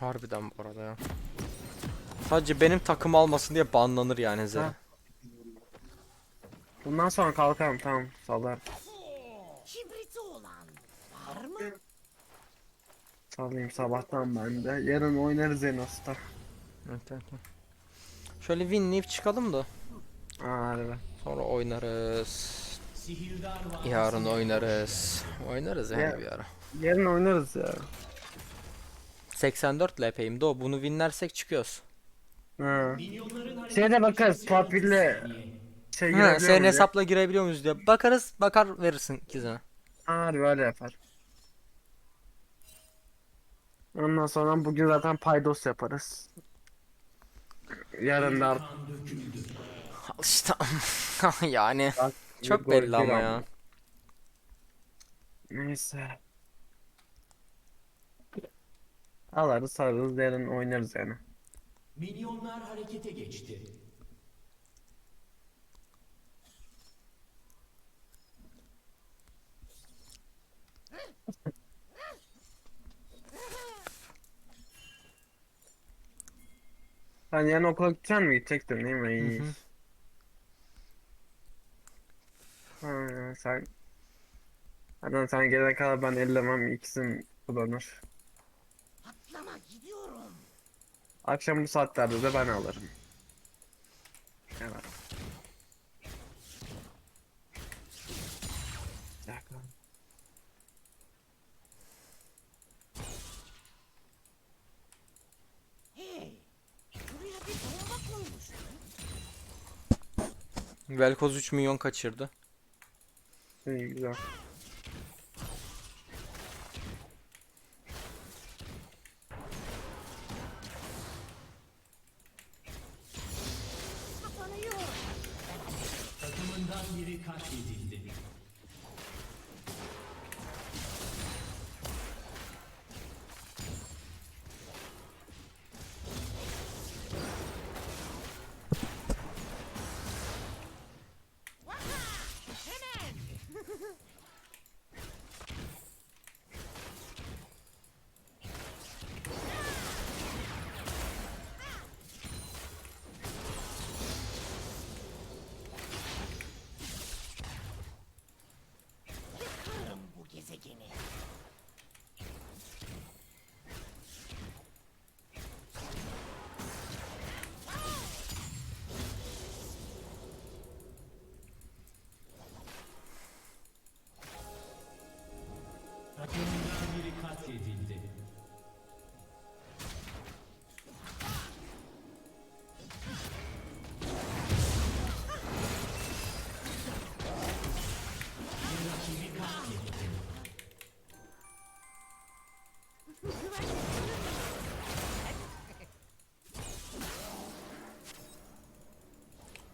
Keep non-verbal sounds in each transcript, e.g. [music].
Harbiden bu arada ya. Sadece benim takım almasın diye banlanır yani Zera. Ha. Bundan sonra kalkarım tamam salar. Kibriti olan var mı? Salayım sabahtan ben de. Yarın oynarız en azından. Evet, evet, evet. Şöyle winleyip çıkalım da Aa hadi be. sonra oynarız. Yarın oynarız. Oynarız yani Ya- bir ara. Yarın oynarız ya. 84 LP'yim de o. Bunu winlersek çıkıyoruz. Ha. Şeyde bakarız Papil'le şey Ha, girebiliyor senin muyuz? hesapla girebiliyor muyuz diye. Bakarız, bakar verirsin ikizine. Harbi öyle yapar. Ondan sonra bugün zaten paydos yaparız. Yarın da Al işte. [laughs] yani Bak, çok gol belli ama ya. Neyse. Alırız sararız yarın oynarız yani. Minyonlar harekete geçti. Sen yarın okula gideceksin mi? Gidecektin değil mi? Ha, sen Zaten sen gelene kadar ben ellemem ikisini kullanır. Akşam bu saatlerde de ben alırım. Evet. Bir dakika. Hey. Buraya bir bomba koymuştum. Velkoz 3 milyon kaçırdı. İyi güzel.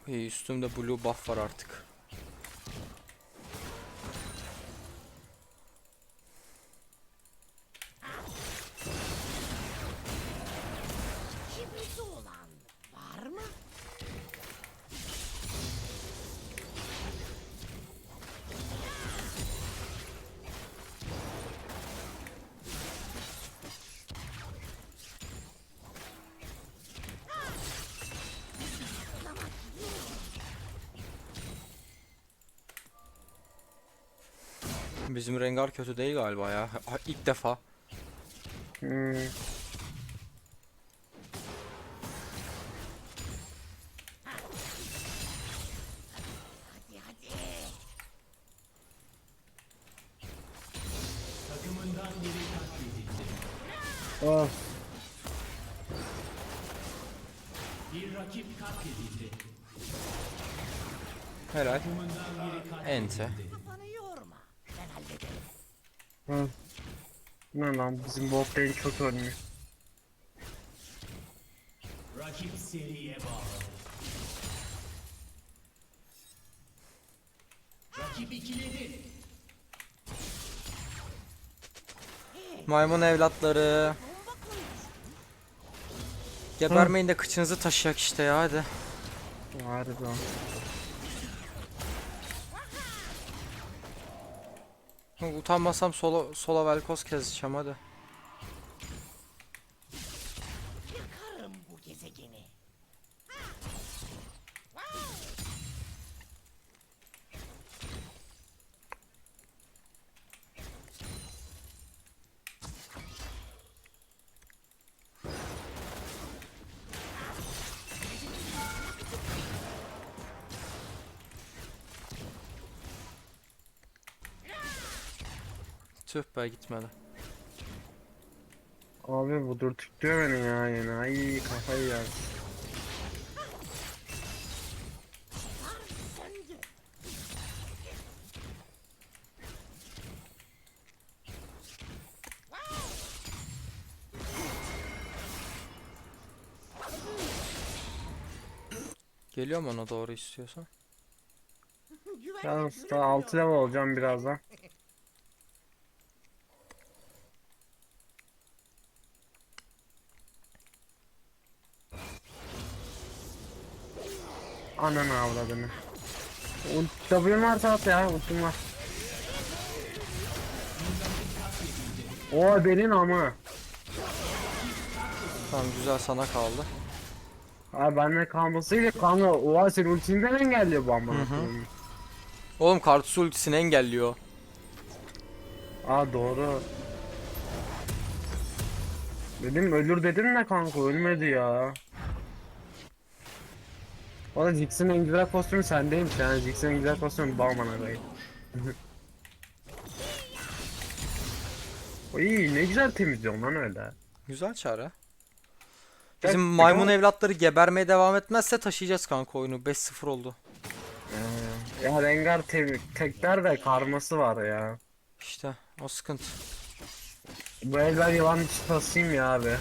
Üstümde blue buff var artık. Bizim Rengar kötü değil galiba ya. Ha, İlk defa. Hmm. Of. Bir rakip katledildi. Helal. Ente. Hı. Ne lan bizim bot lane çok ölmüş. Rakip seriye bağladı. Rakip ikiledi. Maymun evlatları. Gebermeyin de kıçınızı taşıyak işte ya hadi. Harbiden. Utanmasam sola, sola velkoz keseceğim hadi. Tüh be gitmedi. Abi bu dürtüklüyor beni ya yine. Ay kafayı yer. Söndü. Geliyor mu ona doğru istiyorsan? Yalnız daha 6 level olacağım birazdan. Ananı avradını. Ult W'm varsa at ya ultim var. O benim ama. Tamam güzel sana kaldı. Abi bende kalmasıyla kanka oha senin ultinden engelliyor bu amına koyayım. Oğlum Kartus ultisini engelliyor. Aa doğru. Dedim ölür dedim de kanka ölmedi ya. O da Jix'in en güzel kostümü sendeymiş yani Jix'in en güzel kostümü Bauman'a dayı. [laughs] Oy ne güzel temizliyorsun lan öyle. Güzel çare. Bizim tek maymun ama- evlatları gebermeye devam etmezse taşıyacağız kanka oyunu. 5-0 oldu. Ee, ya Rengar te tekler de karması var ya. İşte o sıkıntı. Bu ben yılan içi tasayım ya abi.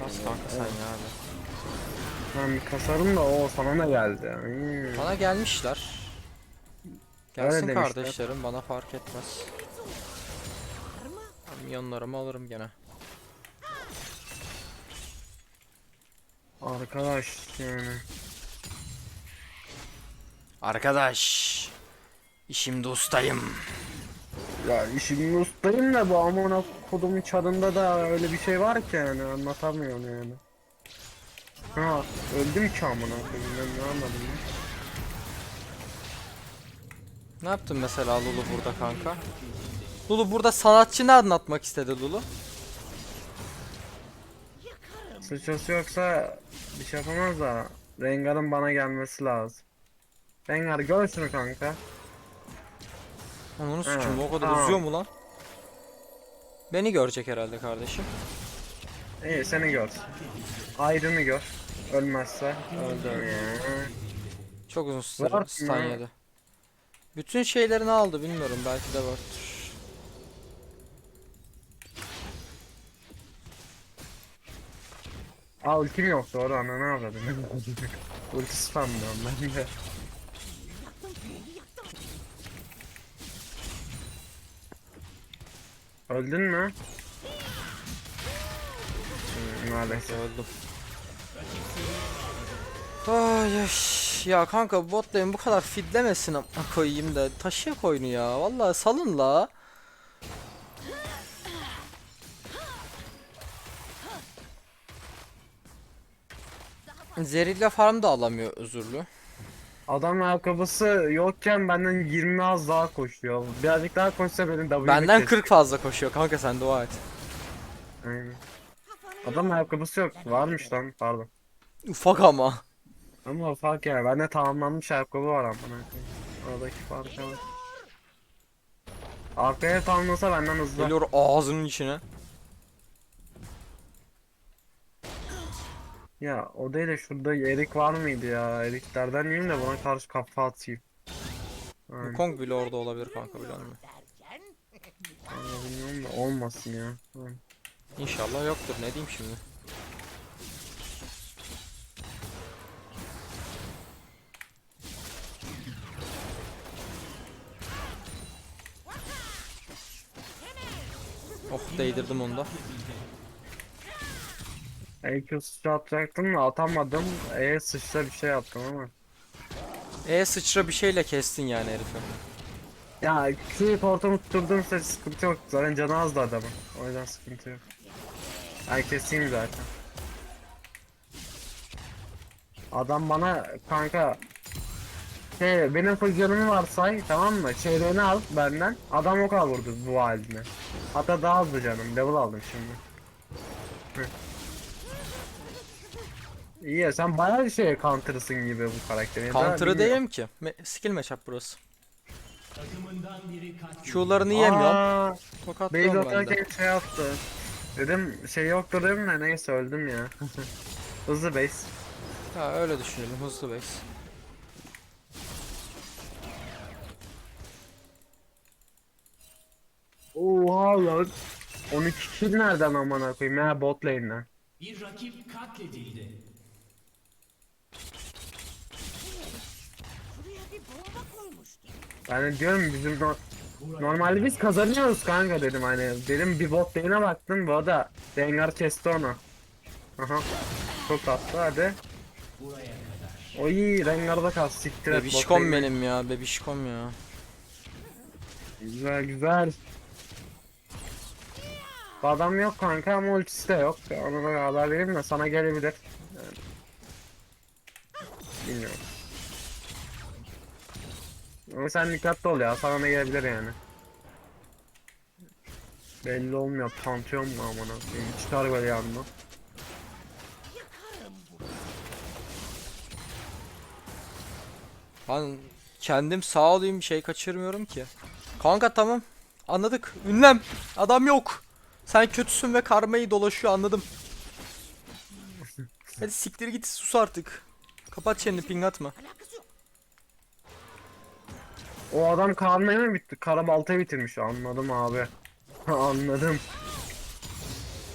Bas kanka sen ya abi. Ben bir kasarım da o sana da geldi. Hmm. Bana gelmişler. Gelsin demişler. kardeşlerim bana fark etmez. Ben Yanlarımı alırım gene. Arkadaş yani. Arkadaş. İşimde ustayım. Ya işimin ustayım da bu amına kodumun çarında da öyle bir şey var ki yani anlatamıyorum yani. Ha öldüm ki amına koyayım ben ne anladım ya. Ne yaptın mesela Lulu burada kanka? Lulu burada sanatçı ne anlatmak istedi Lulu? Sıçrası yoksa bir şey yapamaz da Rengar'ın bana gelmesi lazım. Rengar gör şunu kanka. Onu Ha, sikeyim o kadar tamam. uzuyor mu lan? Beni görecek herhalde kardeşim. İyi seni gör. Ayrını gör. Ölmezse. Öldü öldü. Çok uzun Var stun, mı? yedi. Bütün şeylerini aldı bilmiyorum belki de vardır. Aa ultim yok doğru ana ne yapıyordun? Ulti spamlıyorum ben de. Öldün mü? Hmm, maalesef. Öldüm. Ay ay. Ya kanka bot lane bu kadar fidlemesin koyayım da taşıya oyunu ya. Vallahi salın la. Zerilla farm da alamıyor özürlü. Adam ayakkabısı yokken benden 20 az daha koşuyor. Birazcık daha koşsa beni W'mi Benden kes- 40 fazla koşuyor kanka sen dua et. Aynen. Adam ayakkabısı yok. Varmış lan pardon. Ufak ama. Ama fark ya. Bende tamamlanmış ayakkabı var amına koyayım. Oradaki farka bak. Arkaya tamamlasa benden hızlı. Geliyor ağzının içine. Ya o değil de şurada erik var mıydı ya? Eriklerden yiyeyim de buna karşı kafa atayım. Aynen. Kong bile orada olabilir kanka derken Kanka bilmiyorum da olmasın ya. Tamam. İnşallah yoktur ne diyeyim şimdi. Oh değdirdim onu da. EQ sıçra atacaktım da atamadım. E sıçra bir şey yaptım ama. E sıçra bir şeyle kestin yani herifi. Ya Q'yu ortamı tutturdum size sıkıntı yok. Zaten canı azdı adamın. O yüzden sıkıntı yok. Ben keseyim zaten. Adam bana kanka şey benim fıcırımı varsay tamam mı? Çeyreğini al benden. Adam o kadar vurdu bu haline. Hatta daha hızlı canım. Level aldım şimdi. İyi ya sen bayağı şey counter'ısın gibi bu karakteri. Counter'ı değilim ki. Me- skill matchup burası. Q'larını yemiyorum. Tokatlıyorum ben de. atarken şey yaptı. Dedim şey yoktur dedim de neyse öldüm ya. [laughs] Hızlı base. Ha öyle düşünelim hızlı base. Oha lan. 12 kill nereden amına koyayım ya bot lane'den. Bir rakip katledildi. De diyorum bizim no- normalde biz kazanıyoruz kanka dedim hani dedim bir bot lane'e baktım bu arada Rengar kesti onu. Aha. Çok tatlı hadi. Buraya kadar. O iyi Rengar'da kal siktir et bot Bebişkom benim ya bebişkom ya. Güzel güzel. Adam yok kanka ama ultisi de yok. Onu da haber vereyim de sana gelebilir. Bilmiyorum. Ama sen dikkatli ol ya sana ne gelebilir yani. Belli olmuyor pantheon mu amına koyayım çıkar böyle yanına. Ben kendim sağ olayım şey kaçırmıyorum ki. Kanka tamam. Anladık. Ünlem. Adam yok. Sen kötüsün ve karmayı dolaşıyor anladım. Hadi siktir git sus artık. Kapat çeneni ping atma. O adam karnaya mı bitti? Kara baltayı bitirmiş anladım abi. [laughs] anladım.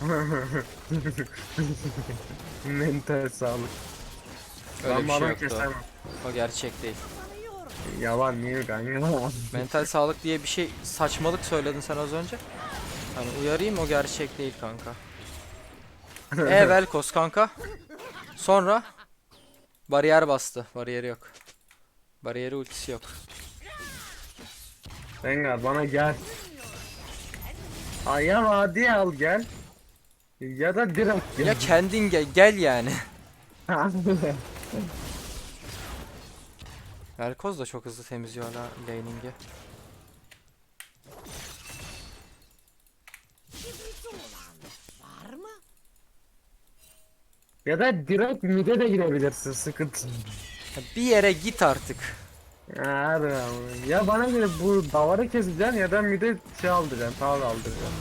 [laughs] Mental sağlık. Öyle ben bir şey yoktu. kesemem. O gerçek değil. Yalan niye kanka? Mental sağlık diye bir şey saçmalık söyledin sen az önce. Hani uyarayım o gerçek değil kanka. [laughs] E Velkos kanka. Sonra bariyer bastı. Bariyeri yok. Bariyeri ultisi yok. Rengar bana gel. Ay ya vadi al gel. Ya da direkt Ya gel. kendin gel, gel yani. [laughs] Velkoz da çok hızlı temizliyor hala laning'i. Kibriti olan var mı? Ya da direkt mide de girebilirsin sıkıntı. Bir yere git artık. Hadi ama. Ya bana göre bu davarı keseceksin ya da mide şey aldıracaksın, tavır aldıracaksın.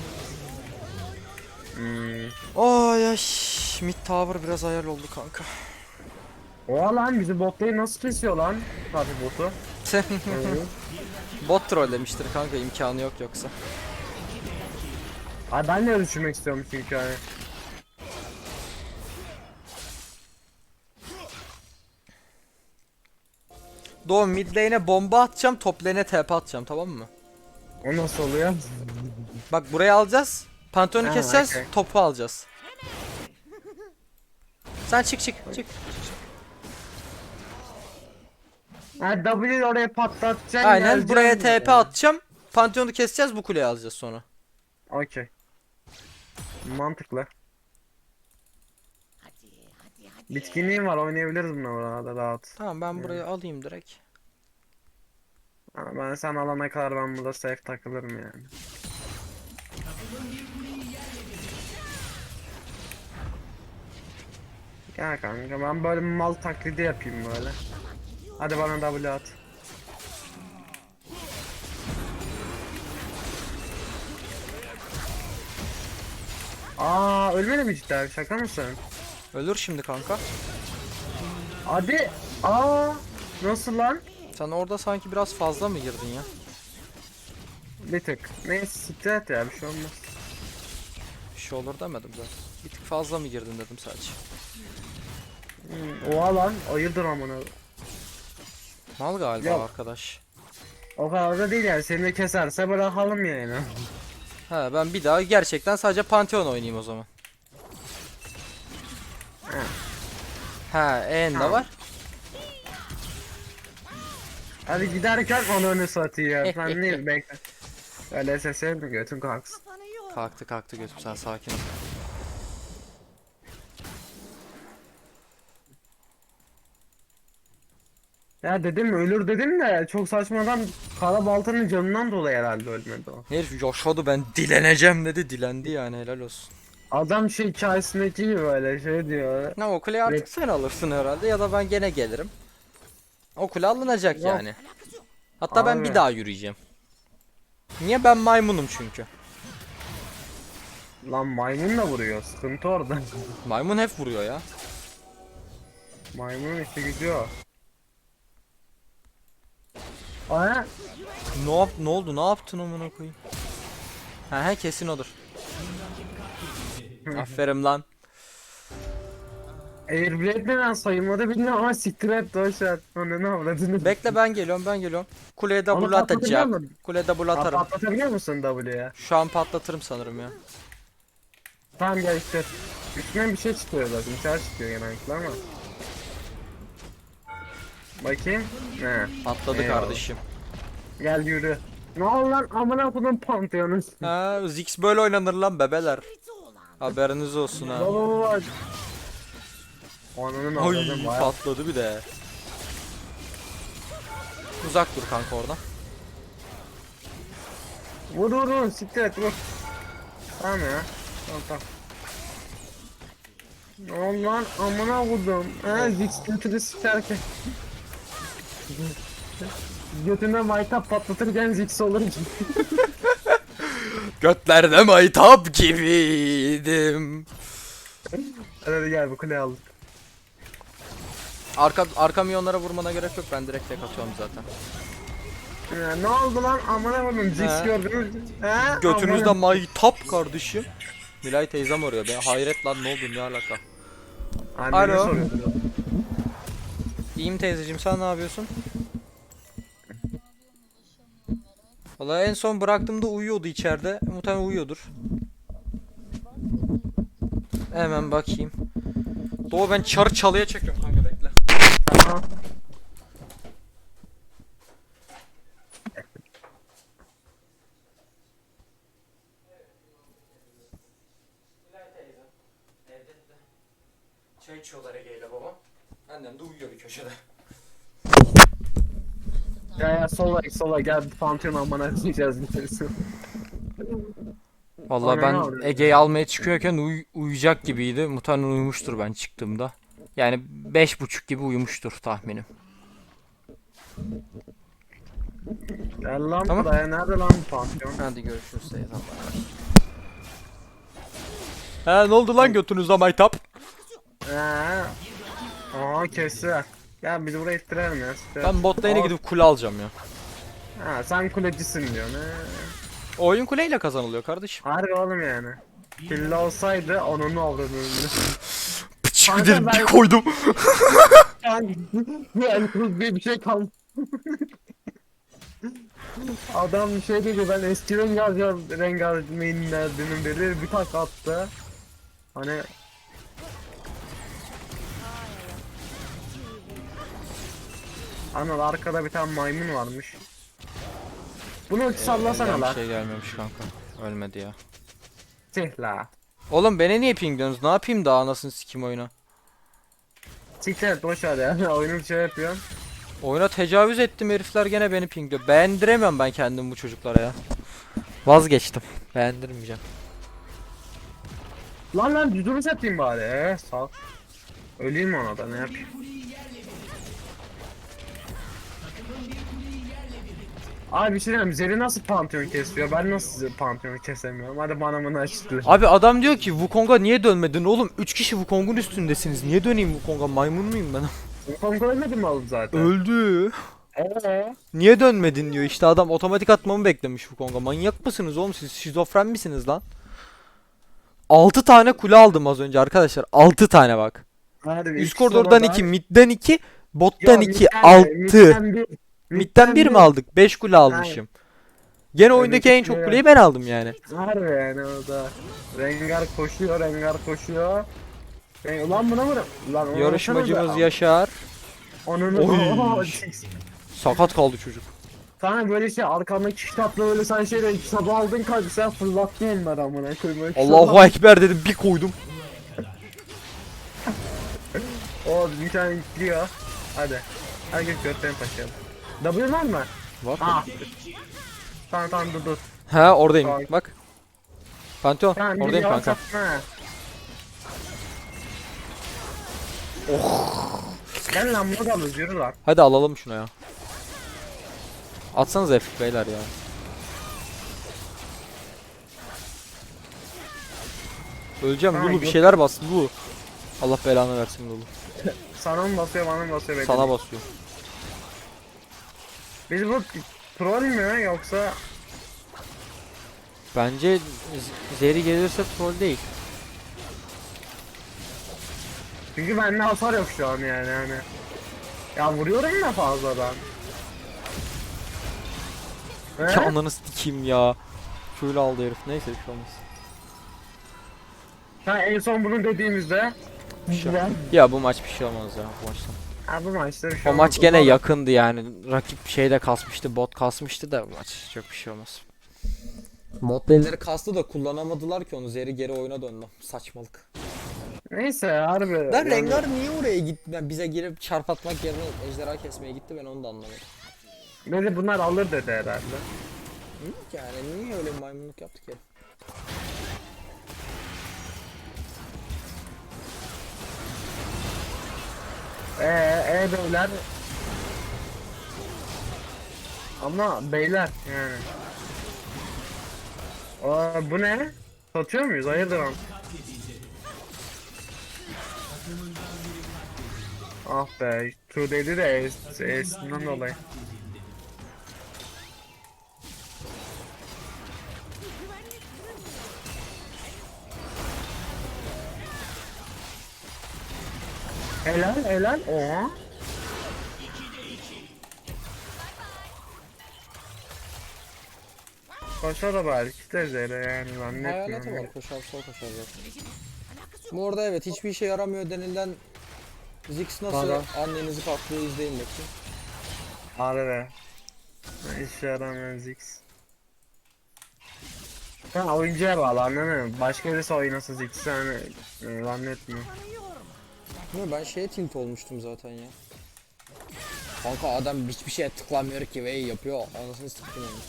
Hmm. Ay ay. Mid tower biraz ayar oldu kanka. Oha lan bizi botlayı nasıl kesiyor lan? Tabi botu. [laughs] Bot trollemiştir kanka imkanı yok yoksa. Ay ben de düşünmek istiyorum çünkü hani. Doğum mid lane'e bomba atacağım, top lane'e TP atacağım tamam mı? O nasıl oluyor? Bak burayı alacağız. Pantheon'u Ha, keseceğiz, okey. topu alacağız. Sen çık çık çık. Ha W oraya patlatacaksın. Aynen buraya. TP atacağım. Pantheon'u keseceğiz bu kuleyi alacağız sonra. Okey. Mantıklı. Bitkinliğim var oynayabiliriz bunu orada rahat. Tamam ben burayı alayım direkt. Ha, Ben sen alana kadar ben burada safe takılırım yani. Gel kanka ben böyle mal taklidi yapayım böyle. Hadi bana W at. Aa ölmedi mi cidden şaka mısın? Ölür şimdi kanka. Hadi. Aa nasıl lan? Sen orada sanki biraz fazla mı girdin ya? Bir tık. Neyse siktir et ya bir şey olmaz. Bir şey olur demedim zaten. Bir tık fazla mı girdin dedim sadece. Hmm, oha lan ayırdır amına. Mal galiba Yok. arkadaş. O kadar da değil yani seni de keserse bırakalım yani. He ben bir daha gerçekten sadece Pantheon oynayayım o zaman. Ha en de var. Hadi giderken onu önü satıyor. Sen [laughs] ne bekle. Öyle sesler mi götün kalksın. Kalktı kalktı götüm sen sakin ol. Ya dedim ölür dedim de çok saçmadan kara baltanın canından dolayı herhalde ölmedi o. Herif yaşadı ben dileneceğim dedi dilendi yani helal olsun. Adam şey hikayesindeki gibi böyle şey diyor. Ne o kuleyi artık sen alırsın herhalde ya da ben gene gelirim. O kule alınacak Yok. yani. Hatta ben bir Abi. daha yürüyeceğim. Niye ben maymunum çünkü. Lan maymun da vuruyor sıkıntı orada. [laughs] Maymun hep vuruyor ya. Maymunun işi gidiyor. Aa, Ne yap ne oldu? Ne yaptın amına koyayım? Ha he kesin odur. Aferin lan. Airblade neden sayılmadı bilmiyorum ama siktir et boşver. Onu ne avradını. Bekle ben geliyorum ben geliyorum. Kuleye Onu double patlatabiliyor atacağım. musun? Kule double atarım. Patlatabiliyor musun W'ye? Şu an patlatırım sanırım ya. Tamam gel işte. Üstünden bir şey çıkıyor zaten. İçer çıkıyor genellikle ama. Bakayım. Ne? Patladı Eyvallah. kardeşim. Gel yürü. Ne oldu lan amına kodum pantiyonu. Ha Zix böyle oynanır lan bebeler. Haberiniz olsun ha. Baba. Ananın Oy patladı bir de. Uzak dur kanka oradan. Vur vur vur siktir et vur. Tamam ya. Tamam tamam. Lan amına kodum. Ha Zix götünü sikerken. Götüne maytap patlatırken Zix olur gibi. [laughs] Götlerde maytap gibiydim. Hadi hadi gel bu kuleyi aldık. Arka arka milyonlara vurmana gerek yok ben direkt tek atıyorum zaten. Ya, ne oldu lan amına kodum Zix He. gördünüz mü? He? Götünüzde Amına- maytap kardeşim. Nilay teyzem arıyor be. Hayret lan ne oldu ne alaka? Annene Alo. soruyordu. İyiyim teyzeciğim sen ne yapıyorsun? Vallahi en son bıraktığımda uyuyordu içeride. Muhtemelen uyuyordur. Hemen bakayım. Doğu ben çarı çalıya çekiyorum kanka bekle. Çay içiyorlar Ege ile babam. Annem de uyuyor bir köşede. Ya ya sola sola gel pantheon amına diyeceğiz bitirsin. Vallahi ben. Ege'yi almaya çıkıyorken uy- uyuyacak gibiydi. Muhtemelen uyumuştur ben çıktığımda. Yani beş buçuk gibi uyumuştur tahminim. Gel lan Tamam. buraya nerede lan bu pantheon? Hadi görüşürüz teyzem. He ne oldu lan götünüzde maytap? Eee. Aa kesti. Bir de buraya ittirelim ya. siktir. Ben bot lane'e gidip kule alacağım ya. Ha sen kulecisin diyorsun he. Oyun kuleyle kazanılıyor kardeşim. Harbi oğlum yani. Killa olsaydı onun avradını. Pıçık Kanka dedim bir koydum. [laughs] Yani diye bir şey kalmadı. [laughs] Adam bir şey dedi ben eski Rengar Rengar mainlerdenim dedi bir tak attı. Hani Anıl arkada bir tane maymun varmış. Bunu sallasana Elimden la. bir şey gelmemiş kanka. Ölmedi ya. Tih la. Oğlum beni niye pingliyorsunuz? Ne yapayım daha anasını sikim oyuna? Siktir boş ver ya. [laughs] Oyunu şey yapıyorsun. Oyuna tecavüz ettim herifler gene beni pingliyor. Beğendiremiyorum ben kendimi bu çocuklara ya. Vazgeçtim. Beğendirmeyeceğim. Lan lan düzünü satayım bari. Eee sağ. Öleyim ona da ne yapayım? Abi bir şey diyeyim Zeri nasıl Pantheon kesiyor? Ben nasıl Pantheon'u kesemiyorum? Hadi bana bunu açıkla. Abi adam diyor ki Wukong'a niye dönmedin oğlum? 3 kişi Wukong'un üstündesiniz. Niye döneyim Wukong'a? Maymun muyum ben? [laughs] Kong ölmedi mi oğlum zaten? Öldü. Eee? Niye dönmedin diyor. İşte adam otomatik atmamı beklemiş Wukong'a. Manyak mısınız oğlum siz? Şizofren misiniz lan? 6 tane kule aldım az önce arkadaşlar. 6 tane bak. Harbi, Üst koridordan orada. 2, midden 2, Ya, bottan 2, midden de, 6. midden bir. Midden 1 mi aldık? 5 kule almışım. Gene oyundaki en çok kule kuleyi ben aldım yani. [laughs] Harbi yani o da. Rengar koşuyor, Rengar koşuyor. E, ulan buna vurun. Lan ona Yarışmacımız vursanıza. Yaşar. Onun Oy. Sakat kaldı çocuk. Sana böyle şey arkandaki kitapla böyle sen şeyle kitabı aldın kanka sen fırlattın onları amına koyayım. Böyle Allahu Ekber dedim bir koydum. [laughs] O bir tane gidiyor. Hadi. Herkes götten taşıyalım. W var mı? Var. Ah. Tamam tamam dur dur. Ha oradayım. Ay. Bak. Pantheon Tamam oradayım yavaş kanka. atma. Oh. Gel lan bunu da alırız yürü lan. Hadi alalım şunu ya. Atsanız F beyler ya. Öleceğim Ha, Lulu bir yok. şeyler bas Lulu. Allah belanı versin Lulu. Sana mı basıyor bana mı basıyor Sana basıyor. Biz bu troll mü yoksa Bence Z- Zeri gelirse troll değil. çünkü bende hasar yok şu an yani yani. Ya vuruyorum da fazladan. He? Ya ananı sikeyim ya. Şöyle aldı herif. Neyse bir şey olmaz. Ha, en son bunu dediğimizde Bir şey olmaz. Ya bu maç bir şey olmaz ya bu maçtan. Ha bu maçta bir şey O maç gene yakındı yani. Rakip şeyde kasmıştı, bot kasmıştı da maç çok bir şey olmaz. Mod belleri kastı da kullanamadılar ki onu. Zeri geri oyuna döndü. Saçmalık. Neyse harbi. Ben yani- Rengar niye oraya gitti? Ben bize girip çarp atmak yerine ejderha kesmeye gitti ben onu da anlamadım. Beni bunlar alır dedi herhalde. Hı? Yani niye öyle maymunluk yaptık ya? Eee e beyler. Ama beyler yani. Aa, bu ne? Satıyor muyuz? Hayırdır lan? Ah be, True dedi de es- esinden dolayı. Helal helal. Oha. Koşar da belki de zere yani Hayaleti zannetmiyorum. var koşar sol koşar zaten. Bu arada evet hiçbir işe yaramıyor denilen Ziggs nasıl Valla. annenizi patlıyor izleyin bakayım. Harbi. İşe yaramıyor Ziggs. Ben oyuncuya bağlı anladın mı? Başka birisi oynasın Ziggs'i hani e, zannetmiyorum. Yo, ben şeye tilt olmuştum zaten ya. Kanka adam hiçbir şeye tıklamıyor ki ve yapıyor. Anasını siktim onu.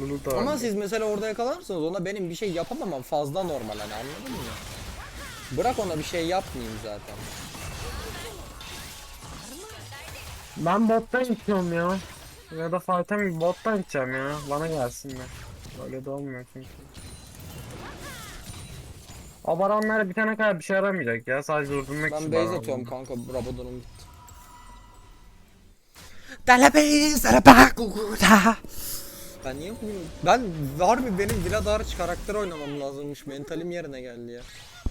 Bunu da Ama siz mesela orada yakalarsanız ona benim bir şey yapamamam fazla normal hani anladın mı? Bırak ona bir şey yapmayayım zaten. Ben bottan gideceğim ya. Ya da fight'a bottan gideceğim ya. Bana gelsinler. Öyle de olmuyor çünkü. O baronlara bir tane kadar bir şey yaramayacak ya. Sadece durdurmak Ben için base baron. atıyorum kanka Rabadon'um bitti. Ben niye bunu... Ben var mı benim Vladar karakter oynamam lazımmış. Mentalim yerine geldi ya.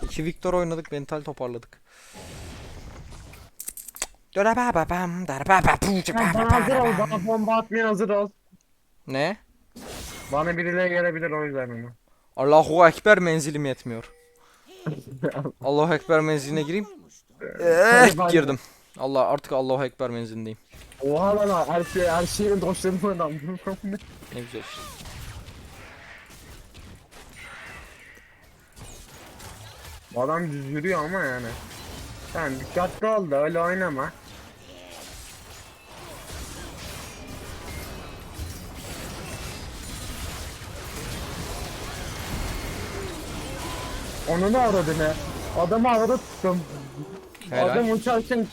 İki Victor oynadık, mental toparladık. Ya bana hazır ol. Bana bomba atmaya hazır ol. Ne? Bana birileri gelebilir o yüzden onu. Allahu Ekber menzilim yetmiyor. Allahu Ekber menziline gireyim. Eh, girdim. Allah artık Allahu Ekber menzilindeyim. Oha lan ha, her şey her şeyin doşlarını adam. Ne güzel işte. Adam düz yürüyor ama yani. Sen dikkatli ol da öyle oynama. Onu da aradı ne? Adamı havada tuttum. Helal. Adam uçarken.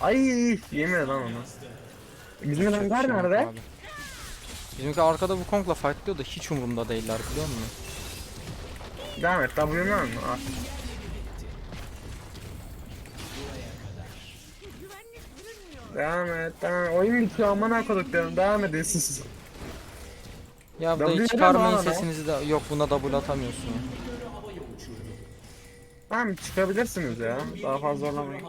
Ay yemiyor lan onu. Bizim Rengar şey yok nerede? abi. Bizimki arkada bu Kong'la fightlıyor da hiç umurumda değiller biliyor musun? Devam et W'nu al. Al. Devam et, devam et. Oyun bitiyor aman diyorum. Devam siz. Ya dayı bir çıkarmayın sesinizi de yok buna double atamıyorsun ya. Tamam çıkabilirsiniz ya. Daha fazla olamayın.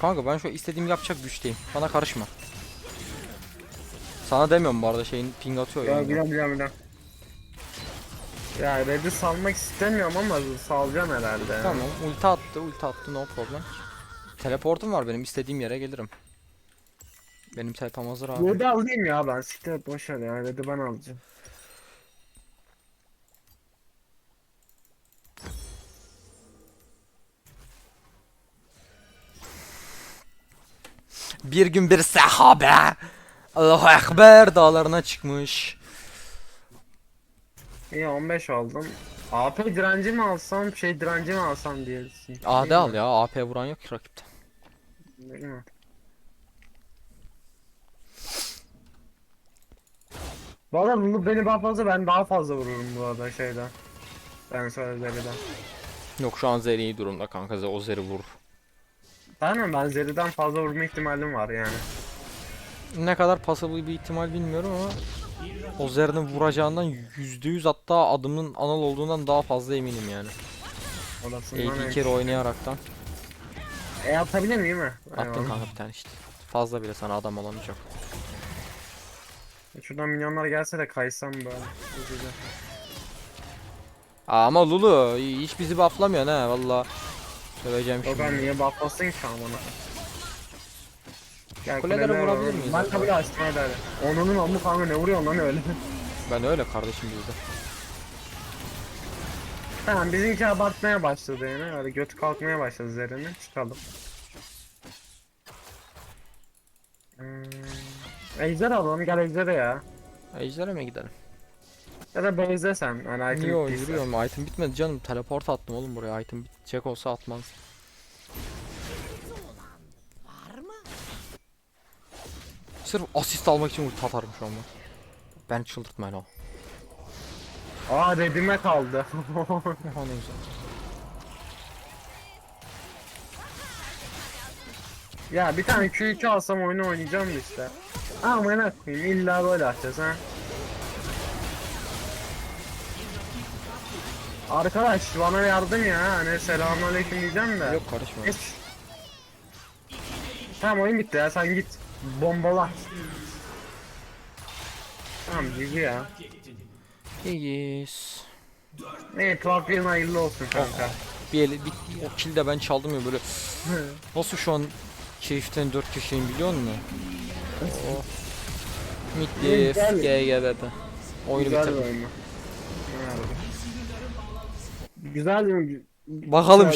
Kanka ben şu istediğimi yapacak güçteyim. Bana karışma. Sana demiyorum bu arada şeyin ping atıyor Ya ya. biliyorum biliyorum biliyorum. Ya red'i salmak istemiyorum ama salacağım herhalde. Tamam ulti attı ulti attı no problem. Teleportum var benim istediğim yere gelirim. Benim sayfam hazır abi. Burada alayım ya ben. Siktir et boşver ya. Red'i ben alacağım. Bir gün bir sahabe Allahu Ekber dağlarına çıkmış. İyi 15 aldım. AP direnci mi alsam şey direnci mi alsam diyesin. Şey AD al ya AP vuran yok ki rakipte. Bilmiyorum. Valla bunu beni daha fazla ben daha fazla vururum bu arada şeyden. Ben söylelerden. Yok şu an Zeri iyi durumda kanka o Zeri vur. Aynen ben Zeri'den fazla vurma ihtimalim var yani. Ne kadar pasable bir ihtimal bilmiyorum ama o Zeri'nin vuracağından %100 hatta adımın anal olduğundan daha fazla eminim yani. Odasından İlk kere oynayaraktan E atabilir miyim mi? attın Eyvallah. kanka bir tane işte. Fazla bile sana adam olamayacak. Şuradan milyonlar gelse de kaysam böyle. Güzel. Aa, ama Lulu hiç bizi bufflamıyor ha valla. Söyleyeceğim O ben şimdi. niye bufflasın ki amına? Gel Kulelere vurabilir miyiz Ben tabii açtım hadi hadi. Onunun amı kanka ne vuruyor lan öyle. [laughs] Ben öyle kardeşim bizde. tamam bizimki abartmaya başladı yine. Öyle götü kalkmaya başladı üzerine. Çıkalım. Hmm. Ejder alalım gel ejder'e ya. Ejder'e mi gidelim? Ya da base'e sen. Hani item bittiyse. yürüyorum? Item bitmedi canım. Teleport attım oğlum buraya. Item bitecek olsa atmaz. Sırf asist almak için ulti atarım şu an ben. Ben çıldırtmayın o. Aa redime kaldı. [laughs] Oha ne güzel. ya bir tane Q2 alsam oyunu oynayacağım işte. Amına koyayım illa böyle açacağız ha. Arkadaş bana yardım ya hani selamünaleyküm diyeceğim de. Yok karışma. Geç. Tamam oyun bitti ya sen git. Bombala. Tamam GG ya. İyiyiz. Ne Clark'ın hayırlı olsun kanka. Bir eli, bir, o kill de ben çaldım ya böyle. [laughs] Nasıl şu an keyiften 4 kişiyim biliyor musun? Oh. Mid diff, Güzel. GGBP. Oyunu Güzel bir bitirdim. oyun. Güzel mi? Bakalım